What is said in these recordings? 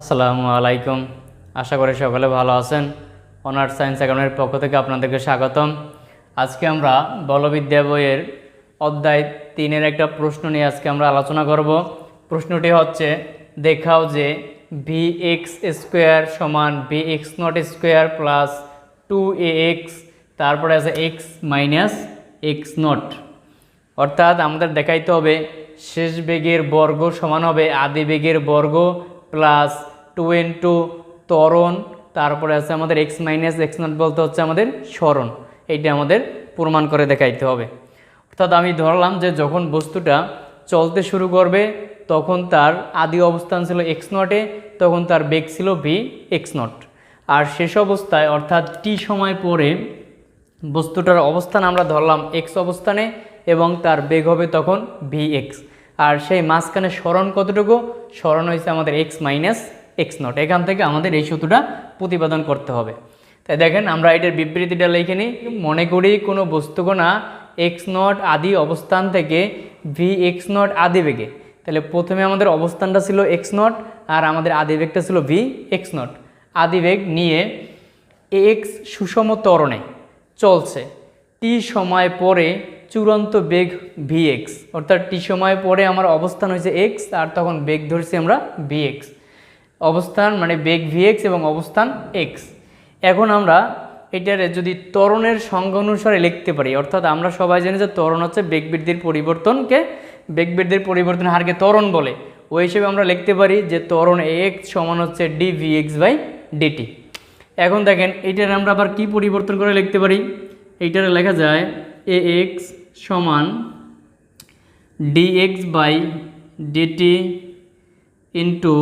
আসসালামু আলাইকুম। আশা করি সকলে ভালো আছেন। অনার্স সায়েন্স একাডেমির পক্ষ থেকে আপনাদেরকে স্বাগতম। আজকে আমরা বলবিদ্যা বইয়ের অধ্যায় তিনের একটা প্রশ্ন নিয়ে আজকে আমরা আলোচনা করব। প্রশ্নটি হচ্ছে, দেখাও যে ভি এক্স স্কোয়ার সমান v x naught square plus two a x তারপরে আছে এক্স মাইনাস এক্স নট অর্থাৎ আমাদের দেখাইতে হবে, শেষ বেগের বর্গ সমান হবে আদি বেগের বর্গ প্লাস টু ইন্টু ত্বরণ, তারপরে আছে আমাদের এক্স মাইনাস এক্স নট বলতে হচ্ছে আমাদের স্মরণ। এইটা আমাদের প্রমাণ করে দেখাইতে হবে। অর্থাৎ আমি ধরলাম যে যখন বস্তুটা চলতে শুরু করবে, তখন তার আদি অবস্থান ছিল এক্স নটে তখন তার বেগ ছিল ভি এক্স নট আর শেষ অবস্থায়, অর্থাৎ টি সময় পরে বস্তুটার অবস্থান আমরা ধরলাম এক্স অবস্থানে এবং তার বেগ হবে তখন ভি এক্স আর সেই মাঝখানে স্মরণ কতটুকু? স্মরণ হয়েছে আমাদের এক্স মাইনাস এক্স নট এখান থেকে আমাদের এই সূত্রটা প্রতিপাদন করতে হবে। তাই দেখেন, আমরা এটার বিবৃতিটা লিখে নিই। মনে করি কোনো বস্তুকণা এক্স নট আদি অবস্থান থেকে ভি এক্স নট আদি বেগে। তাহলে প্রথমে আমাদের অবস্থানটা ছিল এক্স নট আর আমাদের আদি বেগটা ছিল ভি এক্স নট আদি বেগ নিয়ে এক্স সুষম ত্বরণে চলছে। টি সময় পরে চূড়ান্ত বেগ ভি এক্স অর্থাৎ টি সময় পরে আমার অবস্থান হয়েছে এক্স আর তখন বেগ ধরছি আমরা ভি এক্স অবস্থান মানে বেগ ভি এক্স এবং অবস্থান এক্স এখন আমরা এটার যদি ত্বরণের সংজ্ঞা অনুসারে লিখতে পারি, অর্থাৎ আমরা সবাই জানি যে ত্বরণ হচ্ছে বেগ বৃদ্ধির পরিবর্তনকে, বেগ বৃদ্ধির পরিবর্তন হারকে ত্বরণ বলে। ওই হিসেবে আমরা লিখতে পারি যে ত্বরণ এক্স সমান হচ্ছে d v x by d t এখন দেখেন, এটার আমরা আবার কি পরিবর্তন করে লিখতে পারি? এইটার লেখা যায় এ এক্স সমান d x by d t into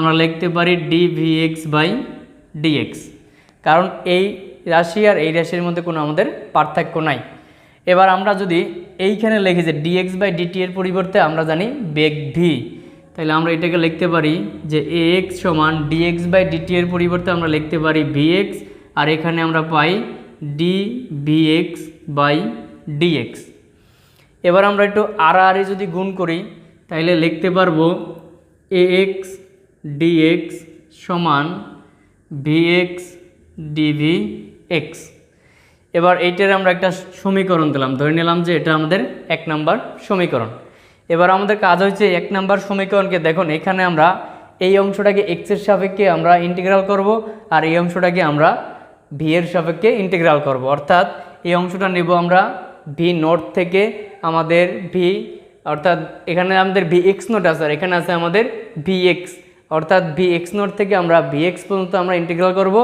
আমরা লিখতে পারি d v x by d x কারণ এই রাশি আর এই রাশির মধ্যে কোনো আমাদের পার্থক্য নাই। এবার আমরা যদি এইখানে লিখি যে ডিএক্স বাই ডিটি এর পরিবর্তে আমরা জানি বেগ ভি তাহলে আমরা এটাকে লিখতে পারি যে এ এক্স সমান d x by d t এর পরিবর্তে আমরা লিখতে পারি ভি এক্স আর এখানে আমরা পাই d v x by d x এবার আমরা একটু আড়াআড়ি যদি গুণ করি, তাহলে লিখতে পারব এ এক্স ডিএক্স সমান v x d v x এবার এইটার আমরা একটা সমীকরণ দিলাম। ধরে নিলাম যে এটা আমাদের এক নাম্বার সমীকরণ। এবার আমাদের কাজ হচ্ছে এক নাম্বার সমীকরণকে দেখুন, এখানে আমরা এই অংশটাকে এক্সের সাপেক্ষে আমরা ইন্টিগ্রাল করব আর এই অংশটাকে আমরা ভি এর সাপেক্ষে ইন্টিগ্রাল করব। অর্থাৎ এই অংশটা নেব আমরা ভি নট থেকে আমাদের ভি অর্থাৎ এখানে আমাদের ভি এক্স নোট আছে আর এখানে আছে আমাদের ভি এক্স অর্থাৎ ভি এক্স নোট থেকে আমরা ভি এক্স পর্যন্ত আমরা ইন্টিগ্রাল করব,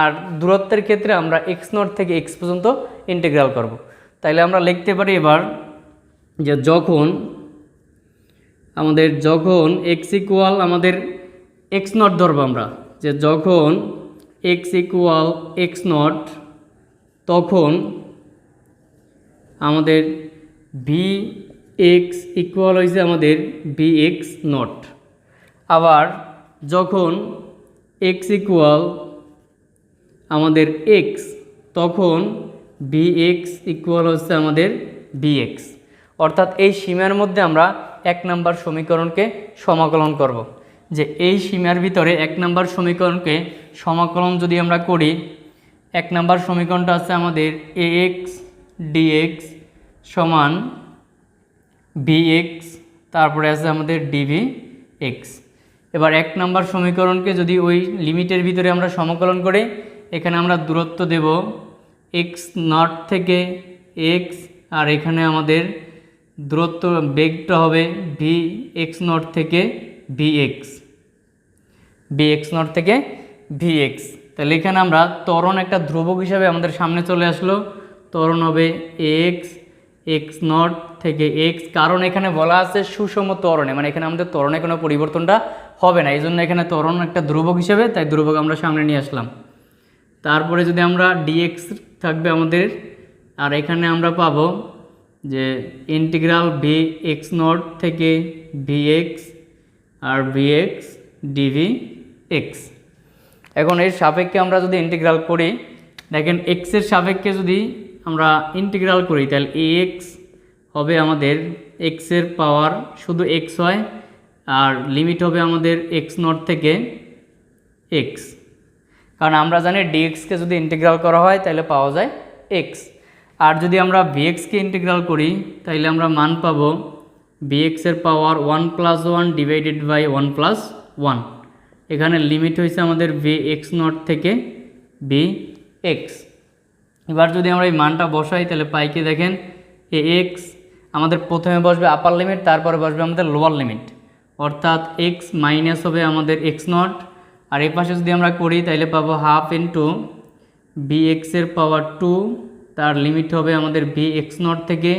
আর দূরত্বের ক্ষেত্রে আমরা এক্স নোট থেকে এক্স পর্যন্ত ইন্টিগ্রাল করব। তাইলে আমরা লিখতে পারি এবার যে যখন আমাদের, যখন এক্স ইকুয়াল আমাদের এক্স নট ধরবো আমরা, যে যখন এক্স ইকুয়াল এক্স নট তখন আমাদের ভি এক্স ইকুয়াল হয়েছে আমাদের ভি এক্স নট আবার যখন এক্স ইকুয়াল আমাদের এক্স তখন বি এক্স ইকুয়াল হচ্ছে আমাদের ভি এক্স অর্থাৎ এই সীমার মধ্যে আমরা এক নাম্বার সমীকরণকে সমাকলন করব। যে এই সীমার ভিতরে এক নাম্বার সমীকরণকে সমাকলন যদি আমরা করি, এক নাম্বার সমীকরণটা আছে আমাদের এ এক্স ডিএক্স সমান এক্স তারপরে আছে আমাদের ডিভি এক্স এবার এক নাম্বার সমীকরণকে যদি ওই লিমিটের ভিতরে আমরা সমকলন করে, এখানে আমরা দূরত্ব দেব এক্স নট থেকে এক্স আর এখানে আমাদের দূরত্ব বেগটা হবে ভি এক্স নট থেকে v x v x naught থেকে ভি এক্স তাহলে এখানে আমরা ত্বরণ একটা ধ্রুবক হিসাবে আমাদের সামনে চলে আসলো। ত্বরণ হবে এক্স এক্স নট থেকে এক্স কারণ এখানে বলা আছে সুষম ত্বরণে মানে এখানে আমাদের ত্বরণে কোনো পরিবর্তনটা হবে না এই জন্য এখানে ত্বরণ একটা ধ্রুবক হিসেবে, তাই ধ্রুবক আমরা সামনে নিয়ে আসলাম। তারপরে যদি আমরা ডিএক্স থাকবে আমাদের, আর এখানে আমরা পাবো যে ইন্টিগ্রাল ভি এক্স নট থেকে ভি এক্স আর v x d v x এখন এর সাপেক্ষে আমরা যদি ইন্টিগ্রাল করি, দেখেন এক্সের সাপেক্ষে যদি আমরা ইন্টিগ্রাল করি, তাহলে এ এক্স হবে আমাদের এক্সের পাওয়ার শুধু এক্স হয় আর লিমিট হবে আমাদের এক্স নট থেকে এক্স কারণ আমরা জানি ডিএক্সকে যদি ইন্টিগ্রাল করা হয়, তাহলে পাওয়া যায় এক্স আর যদি আমরা ভিএক্সকে ইন্টিগ্রাল করি, তাহলে আমরা মান পাবো বিএক্সের power one plus one divided by one plus one এখানে লিমিট হয়েছে আমাদের ভি এক্স নট থেকে বি এক্স এবার যদি আমরা এই মানটা বসাই, তাহলে পাই কি দেখেন? এ এক্স আমাদের প্রথমে বসবে আপার লিমিট তারপরে বসবে আমাদের লোয়ার লিমিট অর্থাৎ এক্স মাইনাস হবে আমাদের এক্স নট আর এই পাশে যদি আমরা করি তাহলে পাবো হাফ ইন্টু বি এক্সের পাওয়ার টু তার লিমিট হবে আমাদের বি এক্স নট থেকে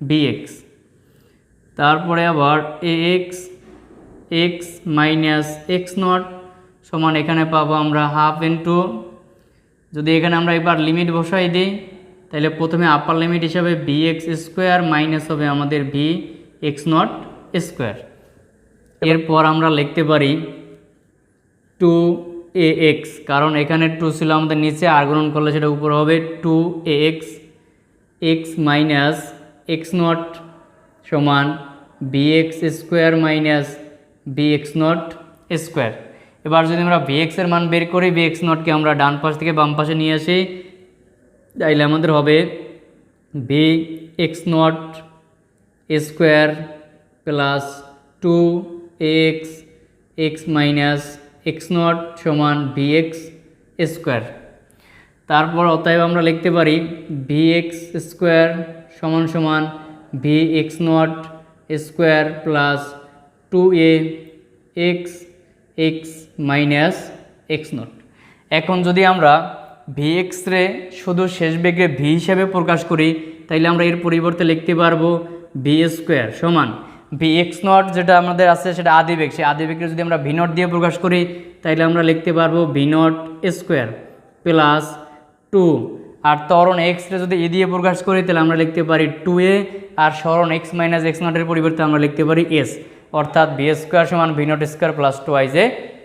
বি এক্স তারপরে আবার a x x minus x naught সমান এখানে পাবো আমরা হাফ ইন্টু যদি এখানে আমরা এবার লিমিট বসাই দিই তাহলে প্রথমে আপার লিমিট হিসাবে বি এক্স স্কোয়ার মাইনাস হবে আমাদের ভি এক্স নট স্কোয়ার এরপর আমরা লিখতে পারি টু এ এক্স কারণ এখানে টু ছিল আমাদের নিচে, আর গ্রহণ করলে সেটা উপরে হবে two a x x minus x naught সমান b x square minus b x naught square এবার যদি আমরা বি এক্সের মান বের করি বি এক্স নটকে আমরা ডান পাশ থেকে বাম পাশে নিয়ে আসি, তাইলে আমাদের হবে b x naught square plus two x x minus x naught সমান ভি এক্স স্কোয়ার। তারপর অতএব আমরা লিখতে পারি ভি এক্স স্কোয়ার সমান সমান v x naught square plus two a x x minus x naught. এখন যদি আমরা ভি এক্স রে শুধু শেষ বেগে ভি হিসাবে প্রকাশ করি, তাইলে আমরা এর পরিবর্তে লিখতে পারব ভি স্কোয়ার সমান ভি এক্স নট যেটা আমাদের আছে, সেটা আদি বেগ সেই আদি বেগকে যদি আমরা ভি নট দিয়ে প্রকাশ করি, তাইলে আমরা লিখতে পারব v naught square plus two আর তরণ এক্স রে যদি এ দিয়ে প্রকাশ করি তাহলে আমরা লিখতে পারি টু এ আর স্মরণ এক্স মাইনাস এক্স নটের পরিবর্তে আমরা লিখতে পারি এস অর্থাৎ ভি স্কোয়ার সমান v naught square plus two a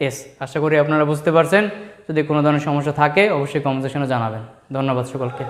s আশা করি আপনারা বুঝতে পারছেন। যদি কোনো ধরনের সমস্যা থাকে, অবশ্যই কমেন্ট জানাবেন। ধন্যবাদ সকলকে।